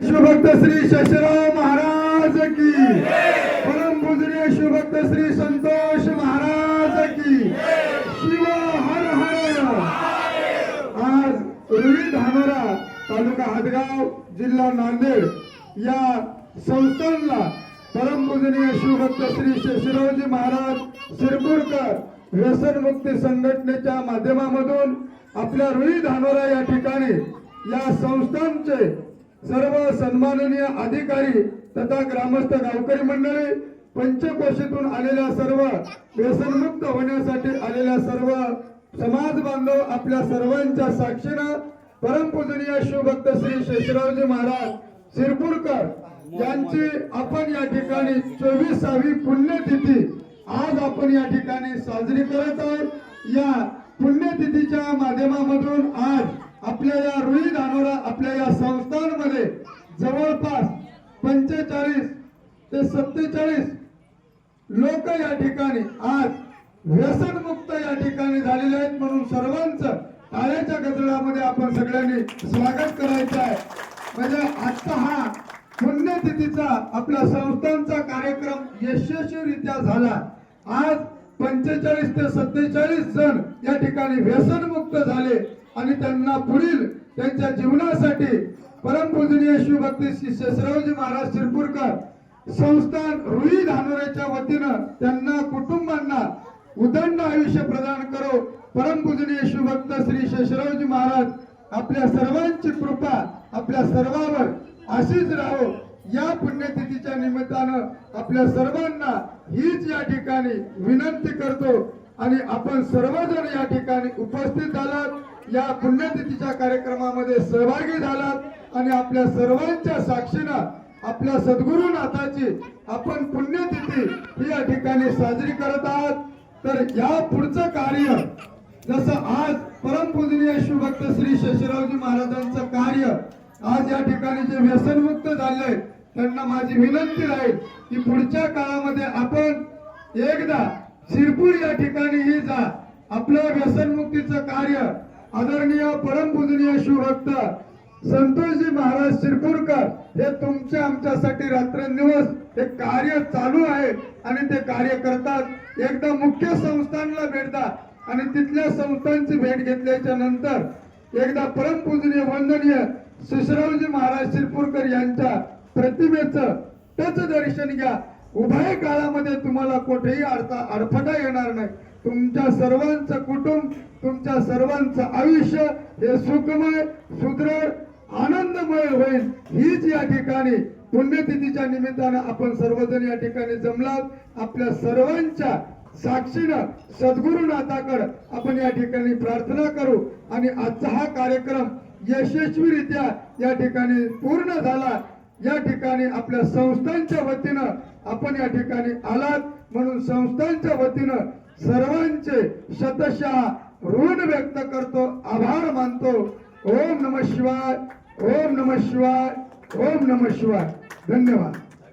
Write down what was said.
शिवभक्त श्री शशराव महाराज की। परम पूजनीय शिवभक्त श्री संतोष महाराज की। शिव हर हर। आज रुई धानोरा तालुका हादगाव जिल्हा नांदेड या संस्थानला परमपूजनीय शिवभक्त श्री शशिरावजी महाराज शिरपूरकर व्यसनमुक्ती संघटनेच्या माध्यमामधून आपल्या रुई धानोरा या ठिकाणी या संस्थांचे सर्व सन्माननीय अधिकारी तथा ग्रामस्थ गावकरी मंडळी पंचकोशीतून आलेल्या सर्व व्यसनमुक्त होण्यासाठी आलेल्या सर्व समाज बांधव आपल्या सर्वांच्या साक्षीनं परमपूजनीय शिवभक्त श्री शेषरावजी महाराज शिरपूरकर यांची आपण या ठिकाणी चोवीसावी पुण्यतिथी आज आपण या ठिकाणी साजरी करत आहोत. या पुण्यतिथीच्या माध्यमामधून आज आपल्या या रुई धानोरा आपल्या या संस्थांमध्ये जवळपास पंचेचाळीस ते सत्तेचाळीस लोक या ठिकाणी आज व्यसनमुक्त या ठिकाणी झालेले आहेत म्हणून सर्वांचं टाळ्याच्या गजरामध्ये आपण सगळ्यांनी स्वागत करायचं आहे. म्हणजे आजचा हा पुण्यतिथीचा आपल्या संस्थांचा कार्यक्रम यशस्वीरित्या झाला. आज पंचेचाळीस ते सत्तेचाळीस जण या ठिकाणी व्यसनमुक्त झाले. आणि त्यांना पुढील त्यांच्या जीवनासाठी परमपूजनीय शिवभक्ती श्री शेषरावजी महाराज शिरपूरकर संस्थान रुई धानोरेच्या वतीनं त्यांना कुटुंबांना उदंड आयुष्य प्रदान करो. परमपूजनीय शिवभक्त श्री शेषरावजी महाराज आपल्या सर्वांची कृपा आपल्या सर्वावर अशीच राहो. या पुण्यतिथीच्या निमित्तानं आपल्या सर्वांना हीच या ठिकाणी विनंती करतो. आणि आपण सर्वजण या ठिकाणी उपस्थित झालात. या पुण्यतिथीच्या कार्यक्रमामध्ये सहभागी झालात आणि आपल्या सर्वांच्या साक्षीनं आपल्या सद्गुरुनाथाची आपण पुण्यतिथी ही या ठिकाणी साजरी करत आहात. तर या पुढचं कार्य जसं आज परमपूजनीय शिवभक्त श्री शेषरावजी महाराजांचं कार्य आज या ठिकाणी जे व्यसनमुक्त झाले त्यांना माझी विनंती राहील की पुढच्या काळामध्ये आपण एकदा शिरपूर या ठिकाणीही जा. आपलं व्यसनमुक्तीचं कार्य आदरणीय परमपूजनीय शिवभक्त संतोषजी महाराज शिरपूरकर हे तुमच्या आमच्यासाठी रात्रंदिवस हे कार्य चालू आहे आणि ते कार्य करतात. एकदा मुख्य संस्थांना भेटतात आणि तिथल्या संस्थांची भेट घेतल्याच्या नंतर एकदा परमपूजनीय वंदनीय शिशरावजी महाराज शिरपूरकर यांच्या प्रतिमेचं त्याच दर्शन घ्या. उभय काळामध्ये तुम्हाला कुठेही अडता अडफटा येणार नाही. तुमच्या सर्वांचं कुटुंब तुमच्या सर्वांचं आयुष्य हे सुखमय सुदृढ आनंदमय होईल. हीच या ठिकाणी पुण्यतिथीच्या निमित्तानं आपण सर्वजण या ठिकाणी जमलात. आपल्या सर्वांच्या साक्षीनं सद्गुरुनाथाकडे आपण या ठिकाणी प्रार्थना करू. आणि आजचा हा कार्यक्रम यशस्वीरित्या या ठिकाणी पूर्ण झाला. या ठिकाणी आपल्या संस्थांच्या वतीनं आपण या ठिकाणी आलात. म्हणून संस्थांच्या वतीनं सर्वांचे शतशः ऋण व्यक्त करतो आभार मानतो. ओम नम शिवाय ओम नम शिवाय ओम नम शिवाय. धन्यवाद.